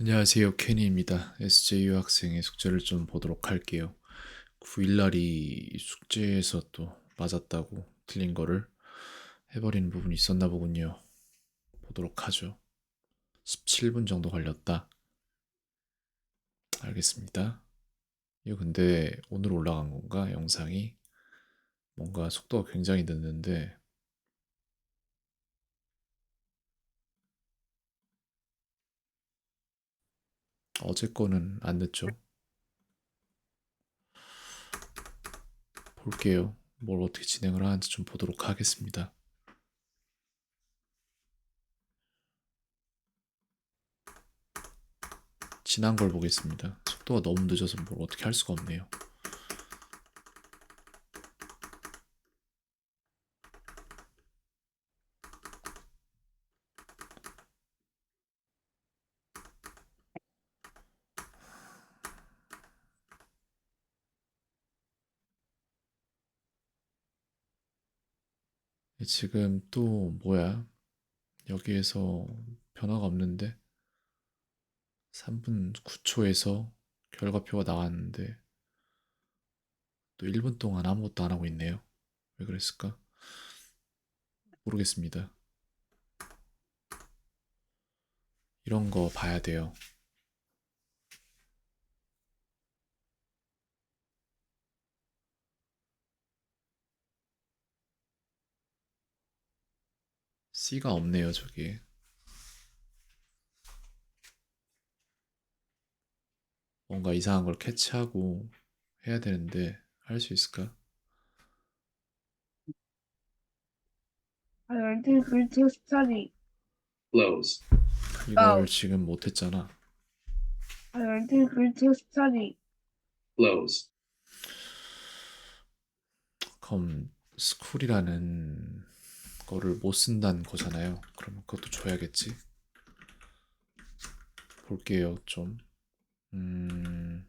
안녕하세요. 케니입니다. SJ 유학생의 숙제를 좀 보도록 할게요. 9일날이 숙제에서 또 맞았다고 틀린 거를 해버리는 부분이 있었나 보군요. 보도록 하죠. 17분 정도 걸렸다. 알겠습니다. 이거 근데 오늘 올라간 건가? 영상이? 뭔가 속도가 굉장히 늦는데 어제 거는 안 늦죠? 볼게요. 뭘 어떻게 진행을 하는지 좀 보도록 하겠습니다. 지난 걸 보겠습니다. 속도가 너무 늦어서 뭘 어떻게 할 수가 없네요. 지금 또 뭐야? 여기에서 변화가 없는데 3분 9초에서 결과표가 나왔는데 또 1분 동안 아무것도 안 하고 있네요. 왜 그랬을까? 모르겠습니다. 이런 거 봐야 돼요. C가 없네요, 저기. 뭔가 이상한 걸 캐치하고 해야 되는데 할 수 있을까? I think we to study. blows, 이걸 어. 지금 못 했잖아. I don't think we to study. blows, 그럼 스쿨이라는 거를 못 쓴다는 거잖아요. 그러면 그것도 줘야겠지. 볼게요, 좀. 음...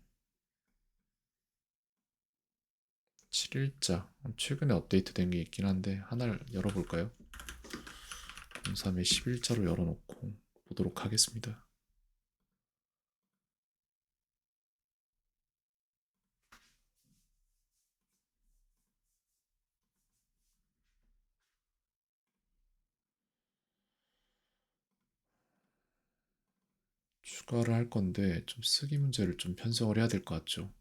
7일자. 최근에 업데이트 된 게 있긴 한데 하나를 열어볼까요? 03에 10일자로 열어놓고 보도록 하겠습니다. 추가를 할 건데 좀 쓰기 문제를 좀 편성을 해야 될 것 같죠.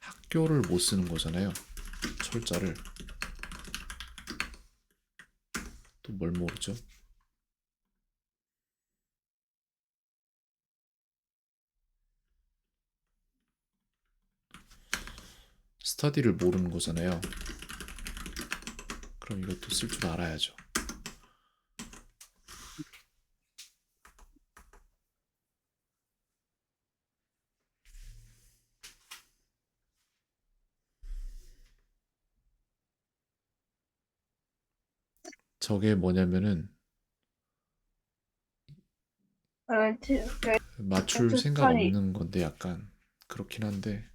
학교를 못 쓰는 거잖아요. 철자를. 또 뭘 모르죠? 스터디를 모르는 거잖아요. 그럼 이것도 쓸 줄 알아야죠. 저게 뭐냐면은 맞출 생각. 없는 건데 약간 그렇긴 한데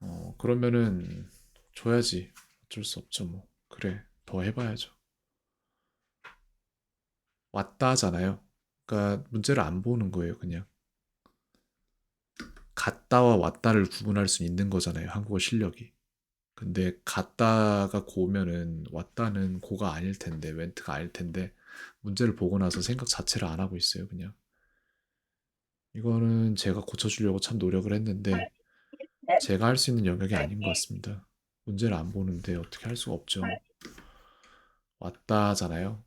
어 그러면은 줘야지 어쩔 수 없죠 뭐. 그래 더 해봐야죠. 왔다 하잖아요. 그러니까 문제를 안 보는 거예요 그냥. 갔다와 왔다를 구분할 수 있는 거잖아요 한국어 실력이. 근데 갔다가 고면은 왔다는 고가 아닐 텐데 멘트가 아닐 텐데 문제를 보고 나서 생각 자체를 안 하고 있어요 그냥. 이거는 제가 고쳐주려고 참 노력을 했는데 제가 할 수 있는 영역이 아닌 것 같습니다. 문제를 안 보는데 어떻게 할 수가 없죠. 왔다잖아요.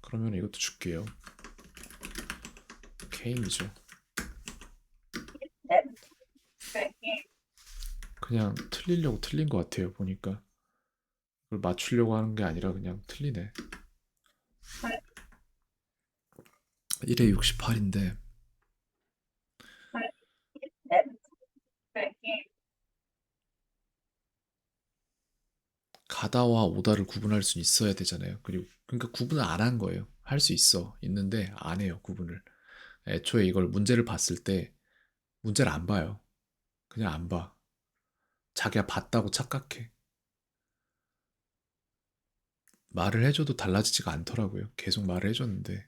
그러면 이것도 줄게요. 게임이죠. 그냥 틀리려고 틀린 것 같아요. 보니까 그걸 맞추려고 하는 게 아니라 그냥 틀리네. 1에 68인데 가다와 오다를 구분할 수 있어야 되잖아요. 그리고 그러니까 구분을 안 한 거예요. 할 수 있어. 있는데 안 해요. 구분을. 애초에 이걸 문제를 봤을 때 문제를 안 봐요. 그냥 안 봐. 자기가 봤다고 착각해. 말을 해줘도 달라지지가 않더라고요. 계속 말을 해줬는데.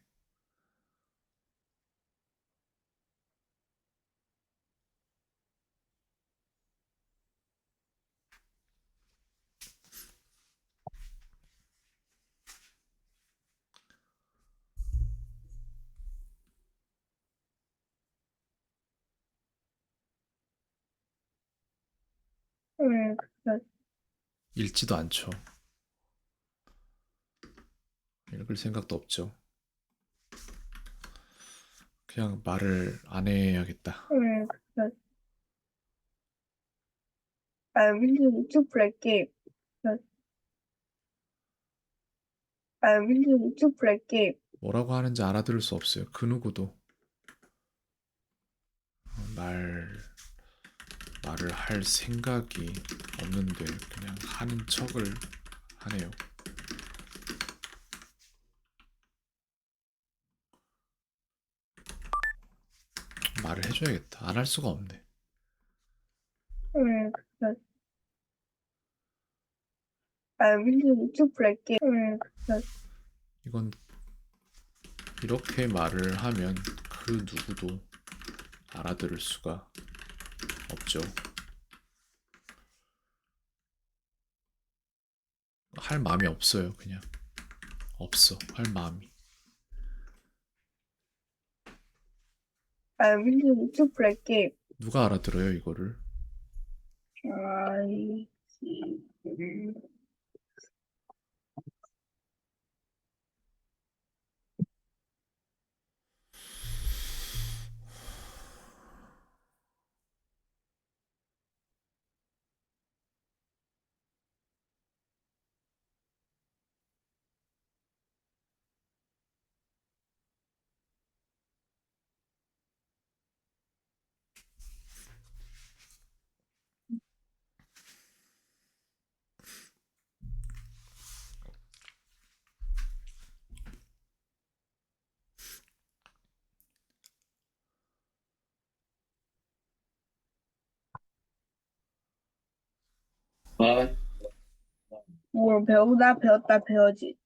그래. 읽지도 않죠. 읽을 생각도 없죠. 그냥 말을 안 해야겠다. 응, 그래. I to play game. need to play game. 뭐라고 하는지 알아들을 수 없어요. 그 누구도 어, 말 말을 할 생각이 없는데 그냥 하는 척을 하네요. 말을 해줘야겠다. 안 할 수가 없네. 응, 그래. I really need to play game. 응, 그래. 이건 이렇게 말을 하면 그 누구도 알아들을 수가 없죠. 할 마음이 없어요, 그냥. 없어, 할 마음이. I need to play game. 누가 알아들어요, 이거를? I see. 뭘 배우다 배웠다 배워지.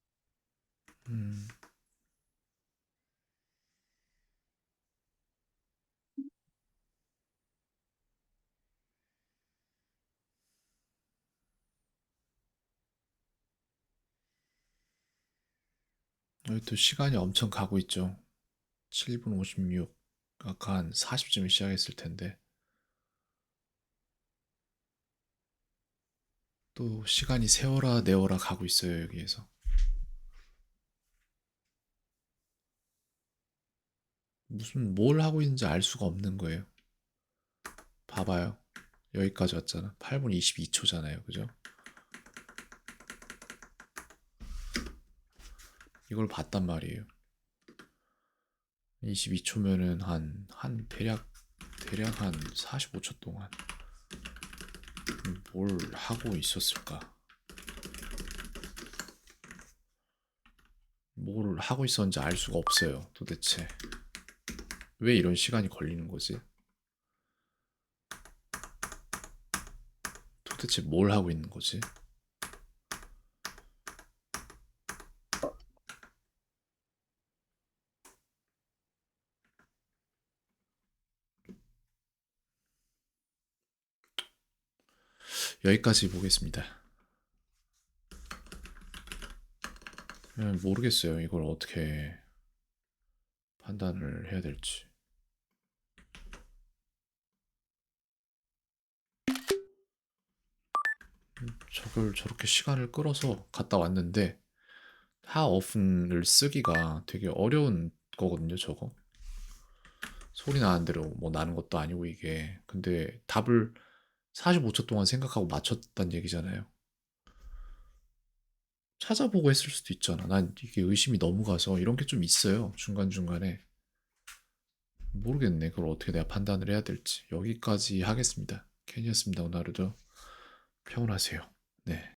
음, 또 시간이 엄청 가고 있죠. 7분 56. 아까 한 40쯤에 시작했을 텐데. 또 시간이 세워라 내워라 가고 있어요, 여기에서. 무슨 뭘 하고 있는지 알 수가 없는 거예요. 봐봐요. 여기까지 왔잖아. 8분 22초잖아요. 그죠? 이걸 봤단 말이에요. 22초면은 한, 한 대략, 대략 한 45초 동안 뭘 하고 있었을까? 뭘 하고 있었는지 알 수가 없어요. 도대체. 왜 이런 시간이 걸리는 거지? 도대체 뭘 하고 있는 거지? 여기까지 보겠습니다. 예, 모르겠어요. 이걸 어떻게 판단을 해야 될지. 음, 저걸 저렇게 시간을 끌어서 갔다 왔는데 하어픈을 쓰기가 되게 어려운 거거든요, 저거. 소리 나는 대로 뭐 나는 것도 아니고 이게. 근데 답을 45초 동안 생각하고 맞췄단 얘기잖아요. 찾아보고 했을 수도 있잖아. 난 이게 의심이 너무 가서 이런 게 좀 있어요. 중간중간에. 모르겠네. 그걸 어떻게 내가 판단을 해야 될지. 여기까지 하겠습니다. 캔이었습니다. 오늘 하루도 평온하세요. 네.